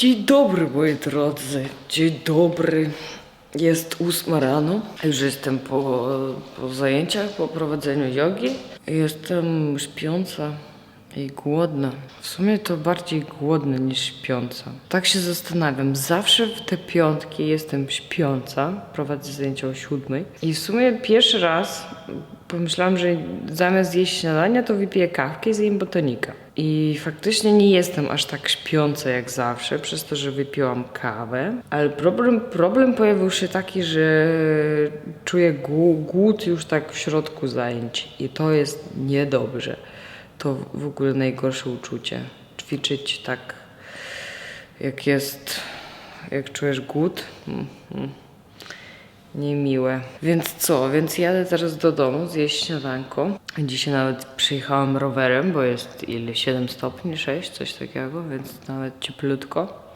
Dzień dobry moi drodzy, dzień dobry. Jest ósma rano, już jestem po, po zajęciach, po prowadzeniu jogi. Jestem śpiąca i głodna. W sumie to bardziej głodna niż śpiąca. Tak się zastanawiam, zawsze w te piątki jestem śpiąca, prowadzę zajęcia o siódmej i w sumie pierwszy raz pomyślałam, że zamiast jeść śniadania, to wypiję kawkę i zjem botanika. I faktycznie nie jestem aż tak śpiąca jak zawsze, przez to, że wypiłam kawę. Ale problem, problem pojawił się taki, że czuję głó- głód już tak w środku zajęć. I to jest niedobrze. To w ogóle najgorsze uczucie. Ćwiczyć tak, jak jest, jak czujesz głód. Mm, mm niemiłe. Więc co? Więc jadę teraz do domu zjeść śniadanko. Dzisiaj nawet przyjechałam rowerem, bo jest ile? 7 stopni, 6, coś takiego, więc nawet cieplutko.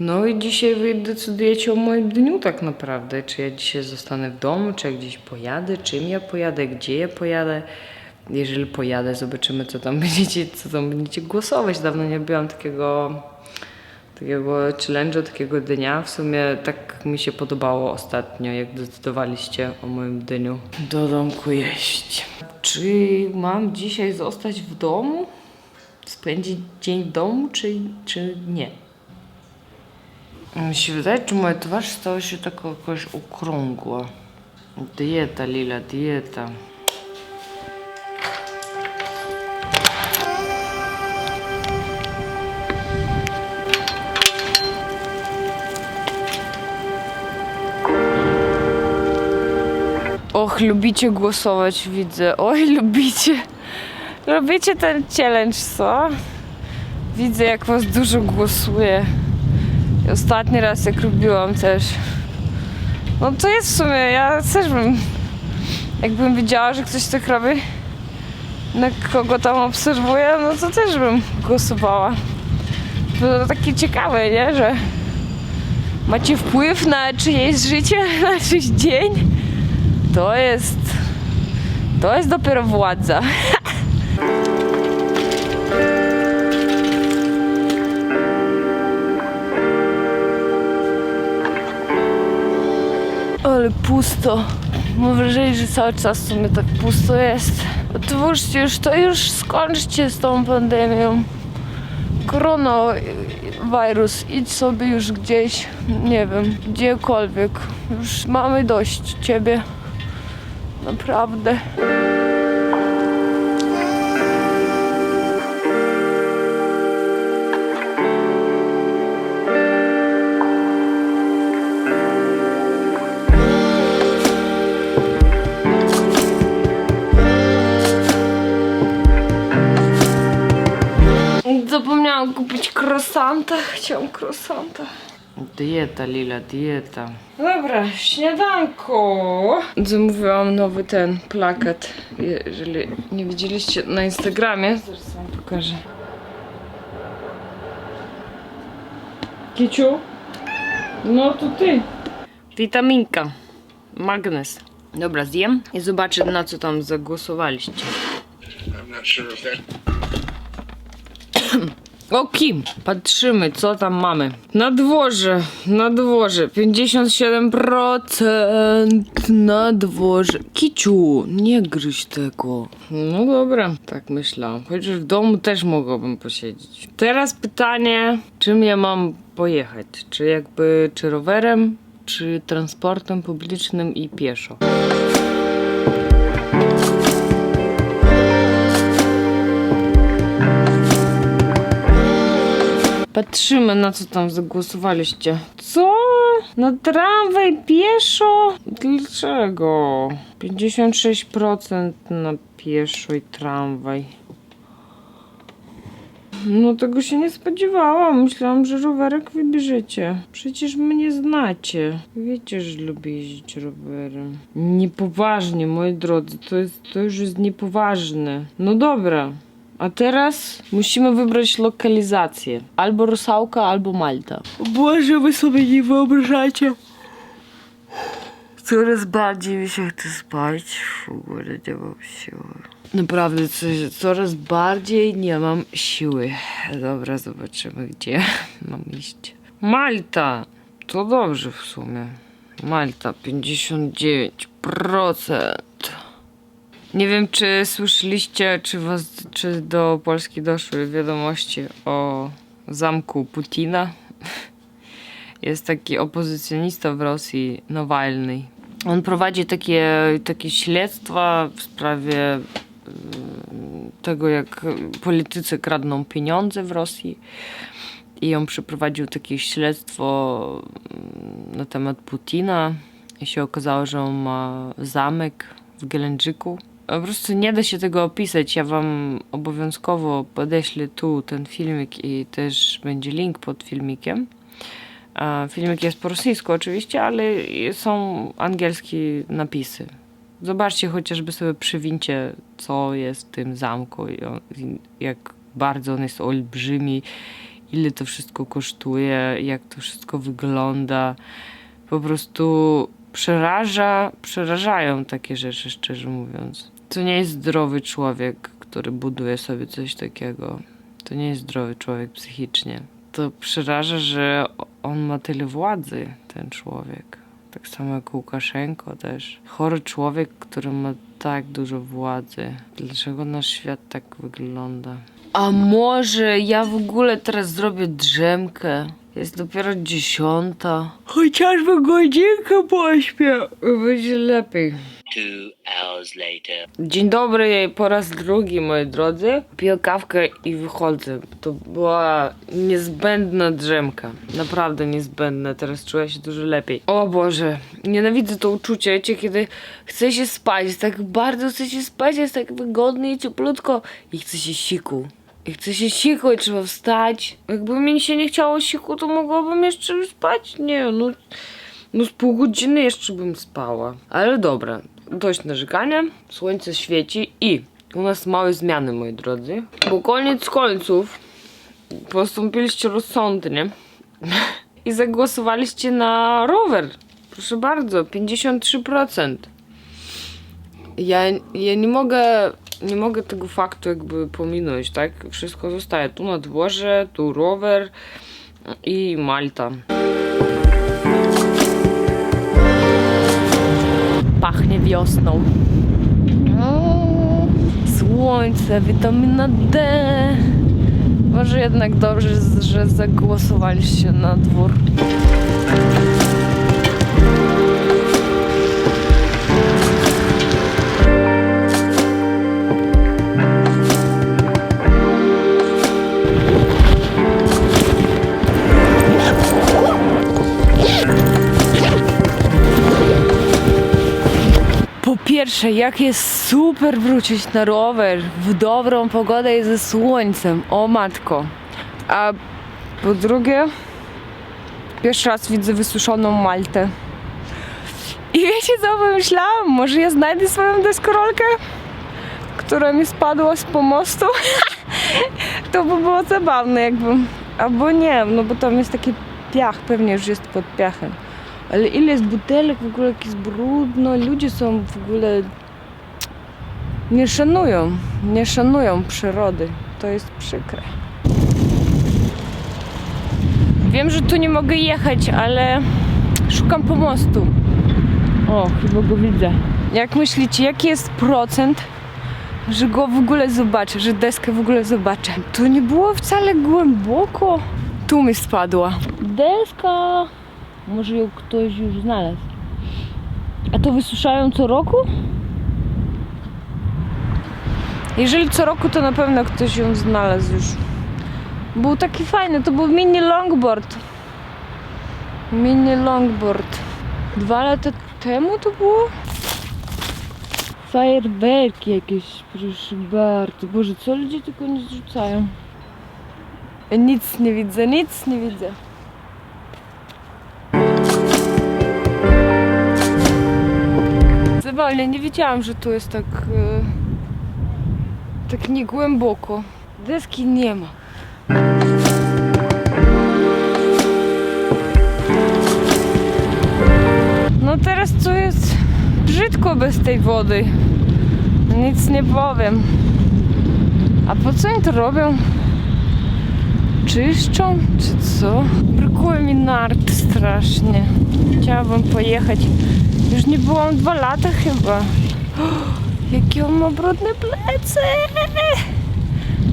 No i dzisiaj wy decydujecie o moim dniu tak naprawdę. Czy ja dzisiaj zostanę w domu, czy ja gdzieś pojadę, czym ja pojadę, gdzie ja pojadę. Jeżeli pojadę, zobaczymy co tam będziecie, co tam będziecie głosować. Dawno nie robiłam takiego takiego challenge'u, takiego dnia. W sumie tak mi się podobało ostatnio, jak decydowaliście o moim dniu. Do domku jeść. Czy mam dzisiaj zostać w domu? Spędzić dzień w domu, czy, czy nie? Mi się wydaje, czy moja twarz stała się taka jakaś okrągła. Dieta, Lila, dieta. Och, lubicie głosować, widzę. Oj, lubicie. Lubicie ten challenge, co? Widzę, jak was dużo głosuje. I ostatni raz, jak robiłam też. No to jest w sumie, ja też bym... Jakbym wiedziała, że ktoś tak robi, na kogo tam obserwuję, no to też bym głosowała. To takie ciekawe, nie? Że macie wpływ na czyjeś życie, na czyjś dzień. To jest. To jest dopiero władza. Ale pusto. Mam wrażenie, że cały czas w sumie tak pusto jest. Otwórzcie już to, już skończcie z tą pandemią. Koronawirus, idź sobie już gdzieś, nie wiem, gdziekolwiek. Już mamy dość ciebie. Naprawdę. Zapomniałam kupić krosanta. Chciałam krosanta. Dieta, Lila, dieta. Dobra, śniadanko. Zamówiłam nowy ten plakat. Jeżeli nie widzieliście na Instagramie, zaraz wam pokażę. Kiciu? No to ty. Witaminka. Magnes. Dobra, zjem i zobaczę na co tam zagłosowaliście. I'm not sure if that O Kim, patrzymy co tam mamy. Na dworze, na dworze, 57% na dworze. Kiciu, nie gryź tego. No dobra, tak myślałam. Chociaż w domu też mogłabym posiedzieć. Teraz pytanie, czym ja mam pojechać? Czy jakby, czy rowerem, czy transportem publicznym i pieszo? Patrzymy na co tam zagłosowaliście. Co? Na tramwaj pieszo? Dlaczego? 56% na pieszo i tramwaj. No tego się nie spodziewałam. Myślałam, że rowerek wybierzecie. Przecież mnie znacie. Wiecie, że lubię jeździć rowerem. Niepoważnie, moi drodzy. To, jest, to już jest niepoważne. No dobra. A teraz musimy wybrać lokalizację. Albo Rusałka, albo Malta. Boże, wy sobie nie wyobrażacie. Coraz bardziej mi się chce spać. W ogóle nie mam siły. Naprawdę coś, coraz bardziej nie mam siły. Dobra, zobaczymy gdzie mam iść. Malta! To dobrze w sumie. Malta 59%. Nie wiem, czy słyszeliście, czy, was, czy do Polski doszły wiadomości o zamku Putina. Jest taki opozycjonista w Rosji, Nawalny. On prowadzi takie, takie śledztwa w sprawie mm, tego, jak politycy kradną pieniądze w Rosji. I on przeprowadził takie śledztwo mm, na temat Putina. I się okazało, że on ma zamek w Gelendżyku. Po prostu nie da się tego opisać. Ja wam obowiązkowo podeślę tu ten filmik i też będzie link pod filmikiem. Filmik jest po rosyjsku oczywiście, ale są angielskie napisy. Zobaczcie chociażby sobie przywincie, co jest w tym zamku, jak bardzo on jest olbrzymi, ile to wszystko kosztuje, jak to wszystko wygląda. Po prostu przeraża, przerażają takie rzeczy, szczerze mówiąc. To nie jest zdrowy człowiek, który buduje sobie coś takiego. To nie jest zdrowy człowiek psychicznie. To przeraża, że on ma tyle władzy, ten człowiek. Tak samo jak Łukaszenko też. Chory człowiek, który ma tak dużo władzy. Dlaczego nasz świat tak wygląda? A może ja w ogóle teraz zrobię drzemkę? Jest dopiero dziesiąta. Chociażby godzinkę pośpię. Będzie lepiej. Dzień dobry po raz drugi, moi drodzy. Piję kawkę i wychodzę. To była niezbędna drzemka. Naprawdę niezbędna. Teraz czuję się dużo lepiej. O Boże, nienawidzę to uczucie, kiedy chce się spać. Jest tak bardzo chce się spać, jest tak wygodnie i cieplutko. I chce się siku. I chce się siku i trzeba wstać. Jakby mi się nie chciało siku, to mogłabym jeszcze spać? Nie, no... No z pół godziny jeszcze bym spała. Ale dobra, dość narzekania. Słońce świeci i u nas małe zmiany, moi drodzy. Bo koniec końców postąpiliście rozsądnie i zagłosowaliście na rower. Proszę bardzo, 53%. Ja, ja nie mogę nie mogę tego faktu jakby pominąć, tak? Wszystko zostaje tu na dworze, tu rower i Malta. Pachnie wiosną. Słońce, witamina D. Może jednak dobrze, że zagłosowaliście na dwór. Pierwsze, jak jest super wrócić na rower w dobrą pogodę i ze słońcem. O matko. A po drugie, pierwszy raz widzę wysuszoną Maltę. I wiecie co pomyślałam? Może ja znajdę swoją deskorolkę, która mi spadła z pomostu? to by było zabawne jakbym. Albo nie, no bo tam jest taki piach, pewnie już jest pod piachem. Ale ile jest butelek, w ogóle jak jest brudno, ludzie są w ogóle... Nie szanują, nie szanują przyrody. To jest przykre. Wiem, że tu nie mogę jechać, ale szukam pomostu. O, chyba go widzę. Jak myślicie, jaki jest procent, że go w ogóle zobaczę, że deskę w ogóle zobaczę? To nie było wcale głęboko. Tu mi spadła. Deska! Może ją ktoś już znalazł. A to wysuszają co roku? Jeżeli co roku, to na pewno ktoś ją znalazł już. Był taki fajny, to był mini longboard. Mini longboard. Dwa lata temu to było? Fajerwerki jakieś, proszę bardzo. Boże, co ludzie tylko nie zrzucają? Nic nie widzę, nic nie widzę. Zabawnie, nie wiedziałam, że tu jest tak. E, tak niegłęboko. Deski nie ma. No teraz tu jest brzydko bez tej wody. Nic nie powiem. A po co oni to robią? Czyszczą, czy co? Brakuje mi nart strasznie. Chciałabym pojechać. Już nie byłam dwa lata chyba. Jakie on ma brudne plecy!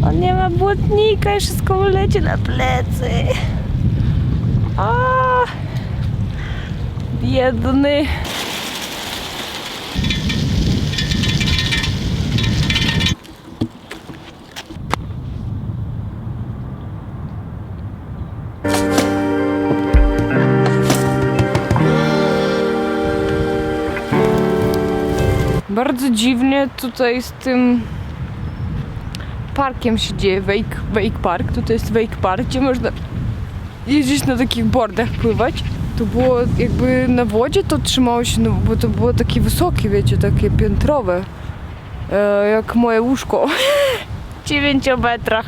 On nie ma błotnika i wszystko mu leci na plecy. A, biedny. Bardzo dziwnie tutaj z tym parkiem się dzieje, Wake, Wake Park. Tutaj jest Wake Park, gdzie można jeździć na takich bordach, pływać. To było jakby na wodzie to trzymało się, no bo to było takie wysokie, wiecie, takie piętrowe. E, jak moje łóżko. W 9 metrach.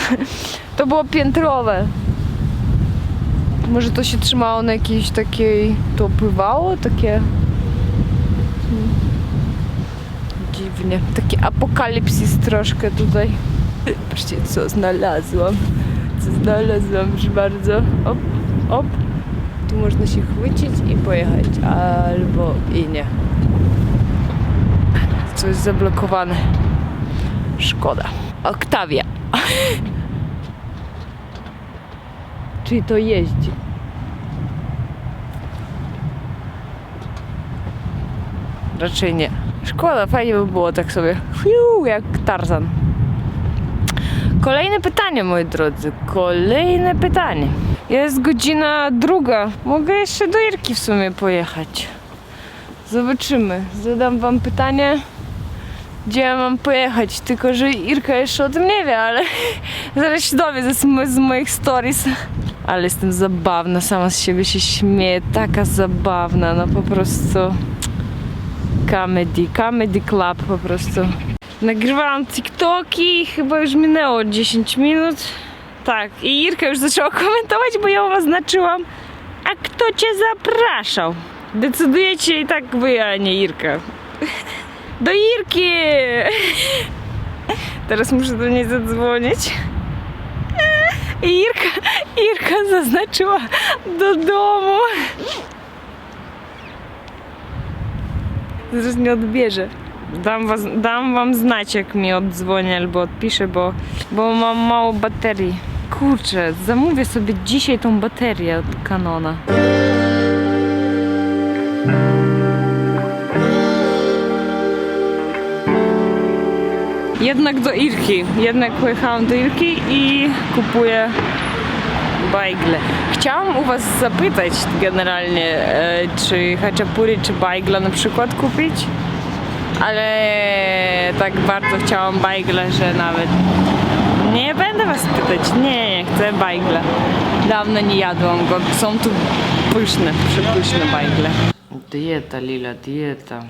To było piętrowe. Może to się trzymało na jakiejś takiej, to pływało, takie dziwnie. Taki apokalipsis troszkę tutaj. Patrzcie, co znalazłam. Co znalazłam, proszę bardzo. Op, op. Tu można się chwycić i pojechać. Albo i nie. Co jest zablokowane. Szkoda. Oktawia. Czyli to jeździ. Raczej nie. Szkoda, fajnie by było tak sobie. Fiu, jak Tarzan. Kolejne pytanie, moi drodzy. Kolejne pytanie. Jest godzina druga. Mogę jeszcze do Irki w sumie pojechać. Zobaczymy. Zadam wam pytanie, gdzie ja mam pojechać. Tylko, że Irka jeszcze o tym nie wie, ale zaraz się dowie z, mo- z moich stories. Ale jestem zabawna, sama z siebie się śmieję. Taka zabawna, no po prostu comedy, comedy club po prostu. Nagrywałam TikToki, chyba już minęło 10 minut. Tak, i Irka już zaczęła komentować, bo ją oznaczyłam. A kto cię zapraszał? Decydujecie i tak wy, a nie Irka. Do Irki! Teraz muszę do niej zadzwonić. I Irka, Irka zaznaczyła do domu. Zaraz nie odbierze. Dam, was, dam wam znać, jak mi oddzwoni albo odpisze, bo, bo mam mało baterii. Kurczę, zamówię sobie dzisiaj tą baterię od Canona. Jednak do Irki. Jednak pojechałam do Irki i kupuję bajgle. Chciałam u was zapytać generalnie, e, czy haczapuri, czy bajgla na przykład kupić, ale tak bardzo chciałam bajgle, że nawet nie będę was pytać. Nie, nie chcę bajgle. Dawno nie jadłam go. Są tu pyszne, przepyszne bajgle. Dieta, Lila, dieta.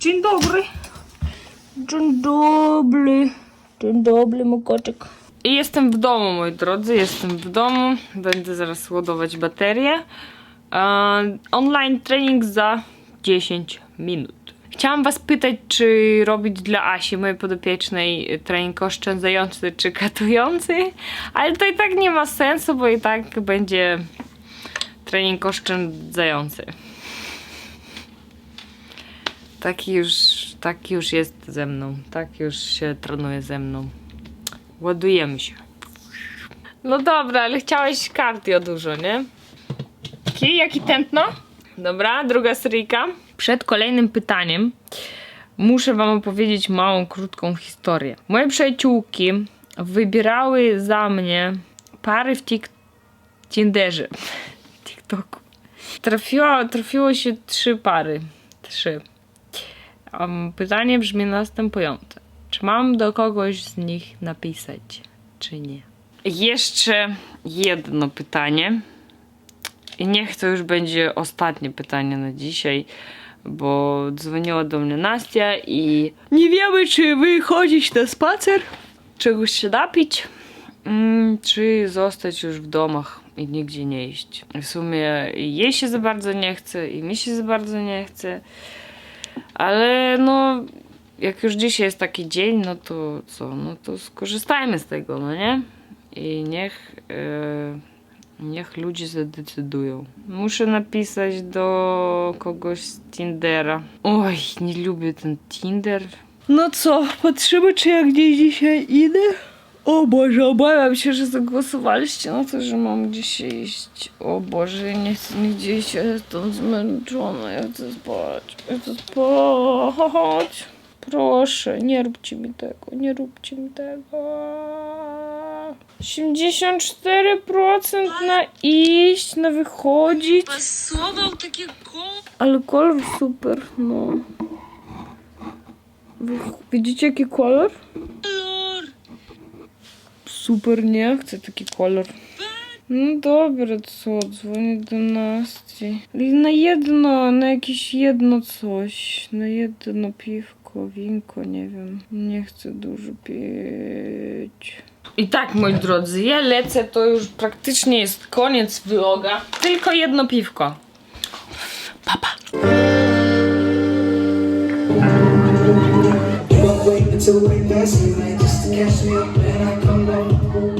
Dzień dobry. Dzień dobry. Dzień dobry, mój koczek. I jestem w domu, moi drodzy, jestem w domu. Będę zaraz ładować baterię. Online trening za 10 minut. Chciałam was pytać, czy robić dla Asi, mojej podopiecznej, trening oszczędzający czy katujący, ale to i tak nie ma sensu, bo i tak będzie trening oszczędzający. Taki już, taki już jest ze mną. Tak już się trenuje ze mną. Ładujemy się. No dobra, ale chciałeś cardio dużo, nie? Jaki, jaki tętno? Dobra, druga seryjka. Przed kolejnym pytaniem muszę wam opowiedzieć małą, krótką historię. Moje przyjaciółki wybierały za mnie pary w tik Tinderze. TikToku. Trafiło, trafiło się trzy pary. Trzy. Pytanie brzmi następujące. Czy mam do kogoś z nich napisać, czy nie? Jeszcze jedno pytanie. I niech to już będzie ostatnie pytanie na dzisiaj, bo dzwoniła do mnie Nastia i nie wiemy, czy wychodzić na spacer, czegoś się napić. mm, czy zostać już w domach i nigdzie nie iść. W sumie jej się za bardzo nie chce i mi się za bardzo nie chce. Ale no, jak już dzisiaj jest taki dzień, no to co, no to skorzystajmy z tego, no nie? I niech, e, niech ludzie zadecydują. Muszę napisać do kogoś z Tindera. Oj, nie lubię ten Tinder. No co, patrzymy czy ja gdzieś dzisiaj idę? O Boże, obawiam się, że zagłosowaliście na to, że mam gdzieś iść. O Boże, nie chcę nigdzie iść, ja jestem zmęczona, ja chcę spać, ja chcę spać. Proszę, nie róbcie mi tego, nie róbcie mi tego. 84% na iść, na wychodzić. Pasował takie koło. Ale kolor super, no. Widzicie jaki kolor? Kolor. Super, nie? Chcę taki kolor. No dobra, co? Dzwonię do Nasti. Na jedno, na jakieś jedno coś. Na jedno piwko, winko, nie wiem. Nie chcę dużo pić. I tak, moi drodzy, ja lecę, to już praktycznie jest koniec vloga. Tylko jedno piwko. Papa. Wait Thank you.